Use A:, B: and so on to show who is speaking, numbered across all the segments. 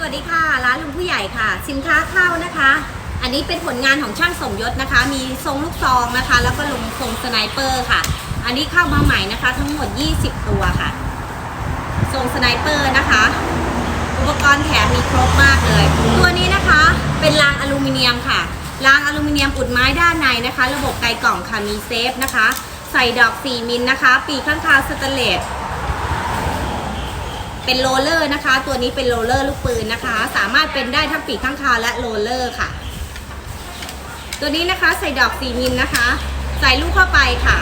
A: สวัสดีค่ะ ร้านลุงผู้ใหญ่ค่ะ สินค้าเข้านะคะ อันนี้เป็นผลงานของช่างสมยศนะคะ มีทรงลูกซองนะคะ แล้วก็ลงทรงสไนเปอร์ค่ะ อันนี้เข้ามาใหม่นะคะ ทั้งหมด 20 ตัวค่ะ ทรงสไนเปอร์นะคะ อุปกรณ์แถมมีครบมากเลย ตัวนี้นะคะเป็นรางอลูมิเนียมค่ะรางอลูมิเนียมอุดไม้ด้านในนะคะ ระบบไกลกล่องค่ะมีเซฟนะคะ ใส่ดอก 4 มิลนะคะ ปีข้างคาวสแตเลส เป็นโรลเลอร์นะคะ ตัวนี้เป็นโรลเลอร์ลูกปืนนะคะ สามารถเป็นได้ทั้งปีกข้างคาวและโรลเลอร์ค่ะ ตัวนี้นะคะใส่ดอก4มิลนะคะ ใส่ลูกเข้าไปค่ะ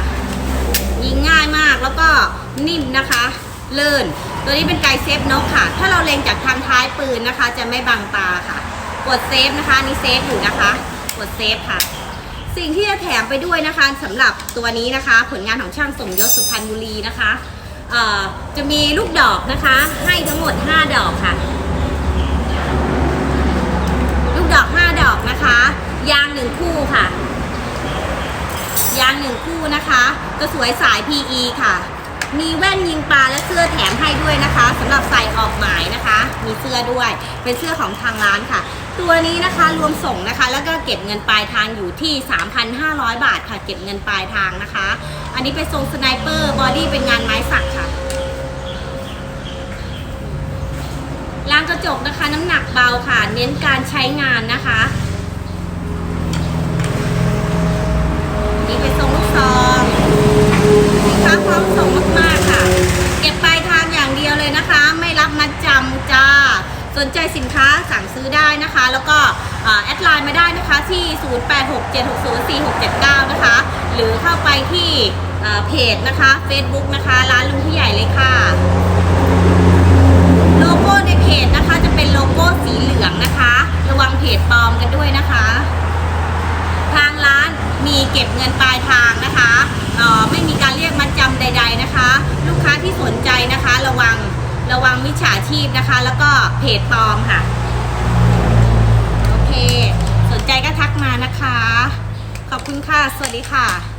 A: ยิงง่ายมากแล้วก็นิ่มนะคะ เลื่นตัวนี้เป็นไกเซฟนกค่ะ ถ้าเราเล็งจากทางท้ายปืนนะคะ จะไม่บังตาค่ะ กดเซฟนะคะนี่เซฟอยู่นะคะ กดเซฟค่ะ สิ่งที่จะแถมไปด้วยนะคะสำหรับตัวนี้นะคะ ผลงานของช่างสมยศสุพรรณบุรีนะคะ จะมีลูกดอกนะคะ ให้ทั้งหมด 5 ดอกค่ะ ลูกดอก 5 ดอกนะคะ ยางหนึ่งคู่ค่ะ ยางหนึ่งคู่นะคะกระสวยสาย PE ค่ะ มีแว่นยิงปลาและเสื้อแถมให้ด้วยนะคะสำหรับใส่ออกหมายนะคะ มีเสื้อด้วยเป็นเสื้อของทางร้านค่ะ ตัวนี้นะคะรวมส่งนะคะ แล้วก็เก็บเงินปลายทางอยู่ที่ 3,500 บาทค่ะเก็บเงินปลายทางนะคะ อันนี้เป็นทรงสไนเปอร์บอดี้เป็นงานไม้สั กนะคะ น้ำหนักเบาค่ะ เน้นการใช้งานนะคะ นี่เป็นทรงลูกซองสินค้าพร้อมส่งมากๆค่ะ เก็บปลายทางอย่างเดียวเลยนะคะ ไม่รับมัดจำจ้า สนใจสินค้าสั่งซื้อได้นะคะ แล้วก็แอดไลน์มาได้นะคะที่ 0867604679 นะคะ หรือเข้าไปที่เอ่อเพจนะคะ Facebook นะคะ ร้านลุงผู้ใหญ่เลยค่ะ โลโก้ในเพจนะคะจะเป็นโลโก้สีเหลืองนะคะ ระวังเพจปลอมกันด้วยนะคะ ทางร้านมี เก็บเงินปลายทางนะคะเอ่อไม่มีการเรียกมัดจำใด ๆนะคะ ลูกค้าที่สนใจนะคะ ระวังระวังมิจฉาชีพนะคะ แล้วก็เพจปลอมค่ะโอเค สนใจก็ทักมานะคะ ขอบคุณค่ะ สวัสดีค่ะ